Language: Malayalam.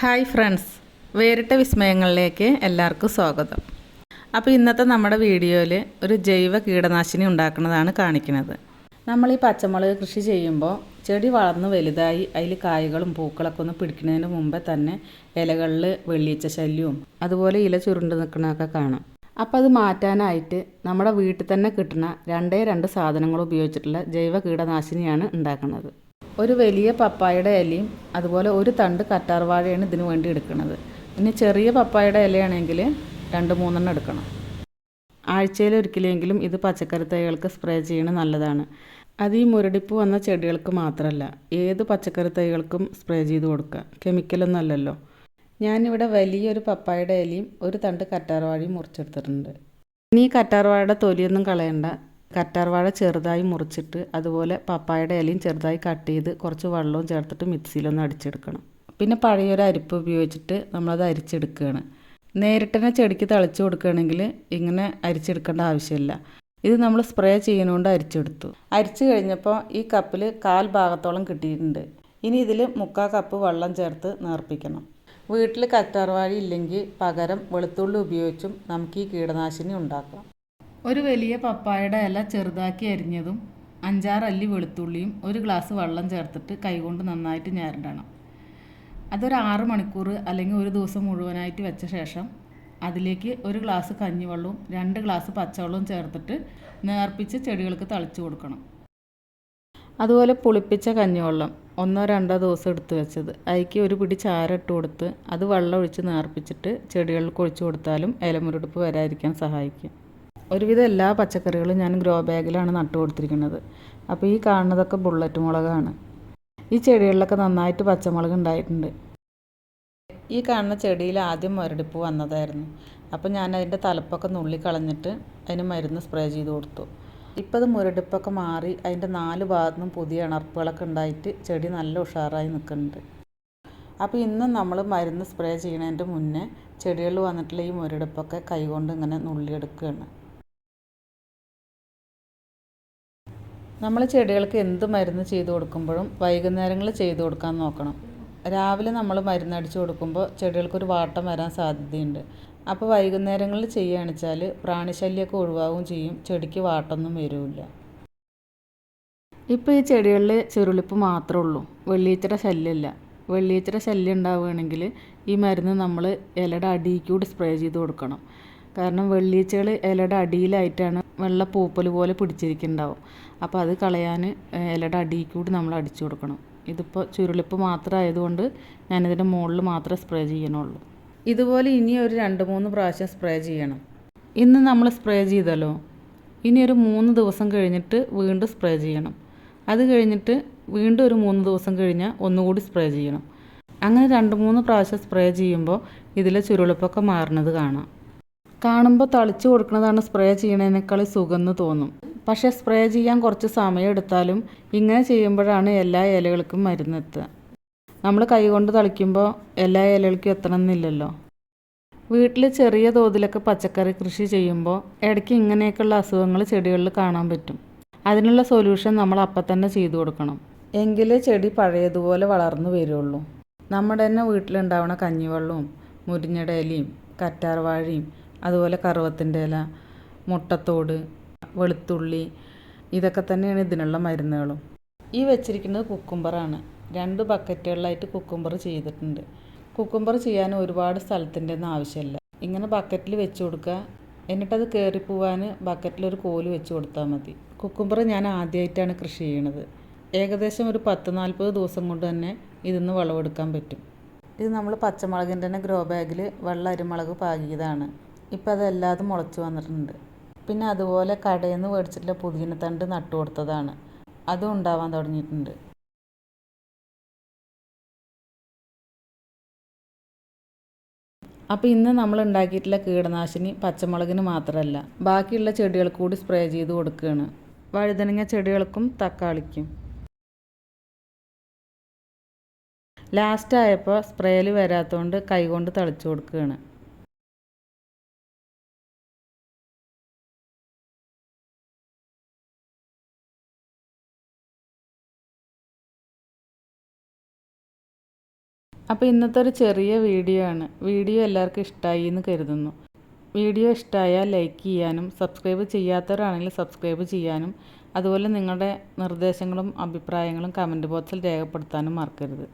Hi friends. വേറിട്ട വിസ്മയങ്ങളിലേക്ക് എല്ലാവർക്കും സ്വാഗതം. അപ്പോൾ ഇന്നത്തെ നമ്മുടെ വീഡിയോയിൽ ഒരു ജൈവ കീടനാശിനി ഉണ്ടാക്കുന്നതാണ് കാണിക്കുന്നത്. നമ്മൾ ഈ പച്ചമുളക് കൃഷി ചെയ്യുമ്പോൾ ചെടി വളർന്ന് വലുതായി അതിൽ കായകളും പൂക്കളൊക്കെ ഒന്ന് പിടിക്കുന്നതിന് മുമ്പേ തന്നെ ഇലകളിൽ വെള്ളിച്ച ശല്യവും അതുപോലെ ഇല ചുരുണ്ട് നിൽക്കുന്നതൊക്കെ കാണാം. അപ്പോൾ അത് മാറ്റാനായിട്ട് നമ്മുടെ വീട്ടിൽ തന്നെ കിട്ടുന്ന രണ്ടേ രണ്ട് സാധനങ്ങൾ ഉപയോഗിച്ചിട്ടുള്ള ജൈവ കീടനാശിനിയാണ് ഉണ്ടാക്കുന്നത്. ഒരു വലിയ പപ്പായയുടെ ഇലയും അതുപോലെ ഒരു തണ്ട് കറ്റാർവാഴയാണ് ഇതിനു വേണ്ടി എടുക്കുന്നത്. ഇനി ചെറിയ പപ്പായയുടെ ഇലയാണെങ്കിൽ രണ്ട് മൂന്നെണ്ണം എടുക്കണം. ആഴ്ചയിൽ ഒരിക്കലെങ്കിലും ഇത് പച്ചക്കറി തൈകൾക്ക് സ്പ്രേ ചെയ്യണത് നല്ലതാണ്. അത് ഈ മുരടിപ്പ് വന്ന ചെടികൾക്ക് മാത്രമല്ല ഏത് പച്ചക്കറി തൈകൾക്കും സ്പ്രേ ചെയ്ത് കൊടുക്കുക. കെമിക്കലൊന്നും അല്ലല്ലോ. ഞാനിവിടെ വലിയൊരു പപ്പായയുടെ ഇലയും ഒരു തണ്ട് കറ്റാർവാഴയും മുറിച്ചെടുത്തിട്ടുണ്ട്. ഇനി ഈ കറ്റാർവാഴയുടെ തൊലിയൊന്നും കളയണ്ട. കറ്റാർവാഴ ചെറുതായി മുറിച്ചിട്ട് അതുപോലെ പപ്പായയുടെ ഇലയും ചെറുതായി കട്ട് ചെയ്ത് കുറച്ച് വെള്ളവും ചേർത്തിട്ട് മിക്സിയിലൊന്ന് അടിച്ചെടുക്കണം. പിന്നെ പഴയൊരു അരിപ്പ് ഉപയോഗിച്ചിട്ട് നമ്മളത് അരിച്ചെടുക്കുകയാണ്. നേരിട്ട് തന്നെ ചെടിക്ക് തളിച്ചു കൊടുക്കുകയാണെങ്കിൽ ഇങ്ങനെ അരിച്ചെടുക്കേണ്ട ആവശ്യമില്ല. ഇത് നമ്മൾ സ്പ്രേ ചെയ്യുന്നതുകൊണ്ട് അരിച്ചെടുത്തു. അരിച്ചു കഴിഞ്ഞപ്പോൾ ഈ കപ്പിൽ കാൽ ഭാഗത്തോളം കിട്ടിയിട്ടുണ്ട്. ഇനി ഇതിൽ മുക്കാൽ കപ്പ് വെള്ളം ചേർത്ത് നേർപ്പിക്കണം. വീട്ടിൽ കറ്റാർവാഴി ഇല്ലെങ്കിൽ പകരം വെളുത്തുള്ളി ഉപയോഗിച്ചും നമുക്ക് ഈ കീടനാശിനി ഉണ്ടാക്കാം. ഒരു വലിയ പപ്പായയുടെ ഇല ചെറുതാക്കി അരിഞ്ഞതും അഞ്ചാറ് അല്ലി വെളുത്തുള്ളിയും ഒരു ഗ്ലാസ് വെള്ളം ചേർത്തിട്ട് കൈകൊണ്ട് നന്നായിട്ട് ഞരണ്ടണം. അതൊരു ആറ് മണിക്കൂർ അല്ലെങ്കിൽ ഒരു ദിവസം മുഴുവനായിട്ട് വെച്ച ശേഷം അതിലേക്ക് ഒരു ഗ്ലാസ് കഞ്ഞിവെള്ളവും രണ്ട് ഗ്ലാസ് പച്ചവെള്ളവും ചേർത്തിട്ട് നേർപ്പിച്ച് ചെടികൾക്ക് തളിച്ചു കൊടുക്കണം. അതുപോലെ പുളിപ്പിച്ച കഞ്ഞിവെള്ളം ഒന്നോ രണ്ടോ ദിവസം എടുത്ത് വെച്ചത്. അതിക്ക് ഒരു പിടി ചാര ഇട്ട് കൊടുത്ത് അത് വെള്ളം ഒഴിച്ച് നേർപ്പിച്ചിട്ട് ചെടികൾക്ക് ഒഴിച്ചു കൊടുത്താലും ഇലമുരടുപ്പ് വരാതിരിക്കാൻ സഹായിക്കും. ഒരുവിധം എല്ലാ പച്ചക്കറികളും ഞാൻ ഗ്രോ ബാഗിലാണ് നട്ടു കൊടുത്തിരിക്കുന്നത്. അപ്പോൾ ഈ കാണുന്നതൊക്കെ ബുള്ളറ്റ് മുളകാണ്. ഈ ചെടികളിലൊക്കെ നന്നായിട്ട് പച്ചമുളക് ഉണ്ടായിട്ടുണ്ട്. ഈ കാണുന്ന ചെടിയിൽ ആദ്യം മുരടിപ്പ് വന്നതായിരുന്നു. അപ്പോൾ ഞാൻ അതിന്റെ തലപ്പൊക്കെ നുള്ളി കളഞ്ഞിട്ട് അതിന് മരുന്ന് സ്പ്രേ ചെയ്ത് കൊടുത്തു. ഇപ്പോൾ അത് മുരടിപ്പൊക്കെ മാറി അതിന്റെ നാല് ഭാഗത്തു നിന്നും പുതിയ ഇണർപ്പുകളൊക്കെ ഉണ്ടായിട്ട് ചെടി നല്ല ഉഷാറായി നിൽക്കുന്നുണ്ട്. അപ്പോൾ ഇന്ന് നമ്മൾ മരുന്ന് സ്പ്രേ ചെയ്യുന്നതിന്റെ മുന്നേ ചെടികളിൽ വന്നിട്ടുള്ള ഈ മുരടിപ്പൊക്കെ കൈകൊണ്ട് ഇങ്ങനെ നുള്ളിയെടുക്കുകയാണ്. നമ്മൾ ചെടികൾക്ക് എന്ത് മരുന്ന് ചെയ്ത് കൊടുക്കുമ്പോഴും വൈകുന്നേരങ്ങളിൽ ചെയ്ത് കൊടുക്കാൻ നോക്കണം. രാവിലെ നമ്മൾ മരുന്ന് അടിച്ചു കൊടുക്കുമ്പോൾ ചെടികൾക്കൊരു വാട്ടം വരാൻ സാധ്യതയുണ്ട്. അപ്പോൾ വൈകുന്നേരങ്ങളിൽ ചെയ്യുകയാണ് വെച്ചാൽ പ്രാണിശല്യമൊക്കെ ഒഴിവാകുകയും ചെയ്യും. ചെടിക്ക് വാട്ടൊന്നും വരില്ല. ഇപ്പോൾ ഈ ചെടികളിൽ ചെറുളിപ്പ് മാത്രമേ ഉള്ളൂ. വെള്ളീച്ചയുടെ ശല്യമില്ല വെള്ളീച്ചയുടെ ശല്യം ഉണ്ടാവുകയാണെങ്കിൽ ഈ മരുന്ന് നമ്മൾ ഇലയുടെ അടിയിൽക്കൂടി സ്പ്രേ ചെയ്ത് കൊടുക്കണം. കാരണം വെള്ളീച്ചകൾ ഇലയുടെ അടിയിലായിട്ടാണ് വെള്ള പൂപ്പൽ പോലെ പിടിച്ചിരിക്കുന്നുണ്ടാവും. അപ്പോൾ അത് കളയാൻ ഇലയുടെ അടിയിൽ കൂടി നമ്മൾ അടിച്ചു കൊടുക്കണം. ഇതിപ്പോൾ ചുരുളിപ്പ് മാത്രം മാത്രമായതുകൊണ്ട് ഞാനിതിന്റെ മുകളിൽ മാത്രമേ സ്പ്രേ ചെയ്യണുള്ളൂ ഇതുപോലെ ഇനി ഒരു രണ്ട് മൂന്ന് പ്രാവശ്യം സ്പ്രേ ചെയ്യണം. ഇന്ന് നമ്മൾ സ്പ്രേ ചെയ്തല്ലോ. ഇനി ഒരു മൂന്ന് ദിവസം കഴിഞ്ഞിട്ട് വീണ്ടും സ്പ്രേ ചെയ്യണം. അത് കഴിഞ്ഞിട്ട് വീണ്ടും ഒരു മൂന്ന് ദിവസം കഴിഞ്ഞാൽ ഒന്നുകൂടി സ്പ്രേ ചെയ്യണം. അങ്ങനെ രണ്ട് മൂന്ന് പ്രാവശ്യം സ്പ്രേ ചെയ്യുമ്പോൾ ഇതിലെ ചുരുളിപ്പൊക്കെ മാറുന്നത് കാണാം. കാണുമ്പോൾ തളിച്ചു കൊടുക്കുന്നതാണ് സ്പ്രേ ചെയ്യണതിനേക്കാൾ സുഖമെന്ന് തോന്നും. പക്ഷേ സ്പ്രേ ചെയ്യാൻ കുറച്ച് സമയം എടുത്താലും ഇങ്ങനെ ചെയ്യുമ്പോഴാണ് എല്ലാ ഇലകൾക്കും മരുന്നെത്തുക നമ്മൾ കൈകൊണ്ട് തളിക്കുമ്പോൾ എല്ലാ ഇലകൾക്കും എത്തണമെന്നില്ലല്ലോ വീട്ടിൽ ചെറിയ തോതിലൊക്കെ പച്ചക്കറി കൃഷി ചെയ്യുമ്പോൾ ഇടയ്ക്ക് ഇങ്ങനെയൊക്കെയുള്ള അസുഖങ്ങൾ ചെടികളിൽ കാണാൻ പറ്റും. അതിനുള്ള സൊല്യൂഷൻ നമ്മൾ അപ്പം തന്നെ ചെയ്തു കൊടുക്കണം. എങ്കിലേ ചെടി പഴയതുപോലെ വളർന്നു വരുള്ളൂ. നമ്മുടെ തന്നെ വീട്ടിലുണ്ടാവുന്ന കഞ്ഞിവെള്ളവും മുരിഞ്ഞടയിലയും കറ്റാർവാഴയും അതുപോലെ കറുവത്തിന്റെ ഇല മുട്ടത്തോട് വെളുത്തുള്ളി ഇതൊക്കെ തന്നെയാണ് ഇതിനുള്ള മരുന്നുകളും. ഈ വെച്ചിരിക്കുന്നത് കുക്കുംബറാണ്. രണ്ട് ബക്കറ്റുകളിലായിട്ട് കുക്കുംബർ ചെയ്തിട്ടുണ്ട്. കുക്കുംബർ ചെയ്യാൻ ഒരുപാട് സ്ഥലത്തിന്റെ ഒന്നും ആവശ്യമില്ല. ഇങ്ങനെ ബക്കറ്റിൽ വെച്ച് കൊടുക്കുക. എന്നിട്ടത് കയറി പോവാൻ ബക്കറ്റിലൊരു കോൽ വെച്ച് കൊടുത്താൽ മതി. കുക്കുംബർ ഞാൻ ആദ്യമായിട്ടാണ് കൃഷി ചെയ്യണത്. ഏകദേശം ഒരു പത്ത് നാൽപ്പത് ദിവസം കൊണ്ട് തന്നെ ഇതിന്ന് വിളവെടുക്കാൻ പറ്റും. ഇത് നമ്മൾ പച്ചമുളകിന്റെ തന്നെ ഗ്രോ ബാഗിൽ വെള്ള അരിമുളക് പാകിയതാണ്. ഇപ്പം അതെല്ലാതും മുളച്ച് വന്നിട്ടുണ്ട്. പിന്നെ അതുപോലെ കടയിൽ നിന്ന് മേടിച്ചിട്ടുള്ള പുതിനത്തണ്ട് നട്ടു കൊടുത്തതാണ്. അതും ഉണ്ടാവാൻ തുടങ്ങിയിട്ടുണ്ട്. അപ്പോൾ ഇന്ന് നമ്മൾ ഉണ്ടാക്കിയിട്ടുള്ള കീടനാശിനി പച്ചമുളകിന് മാത്രമല്ല ബാക്കിയുള്ള ചെടികൾക്ക് കൂടി സ്പ്രേ ചെയ്ത് കൊടുക്കുകയാണ്. വഴുതനങ്ങ ചെടികൾക്കും തക്കാളിക്കും. ലാസ്റ്റ് ആയപ്പോൾ സ്പ്രേയിൽ വരാത്തതുകൊണ്ട് കൈകൊണ്ട് തളിച്ചു കൊടുക്കുകയാണ്. അപ്പോൾ ഇന്നത്തെ ഒരു ചെറിയ വീഡിയോ ആണ്. വീഡിയോ എല്ലാവർക്കും ഇഷ്ടമായി എന്ന് കരുതുന്നു. വീഡിയോ ഇഷ്ടമായാൽ ലൈക്ക് ചെയ്യാനും സബ്സ്ക്രൈബ് ചെയ്യാത്തവരാണെങ്കിൽ സബ്സ്ക്രൈബ് ചെയ്യാനും അതുപോലെ നിങ്ങളുടെ നിർദ്ദേശങ്ങളും അഭിപ്രായങ്ങളും കമന്റ് ബോക്സിൽ രേഖപ്പെടുത്താനും മറക്കരുത്.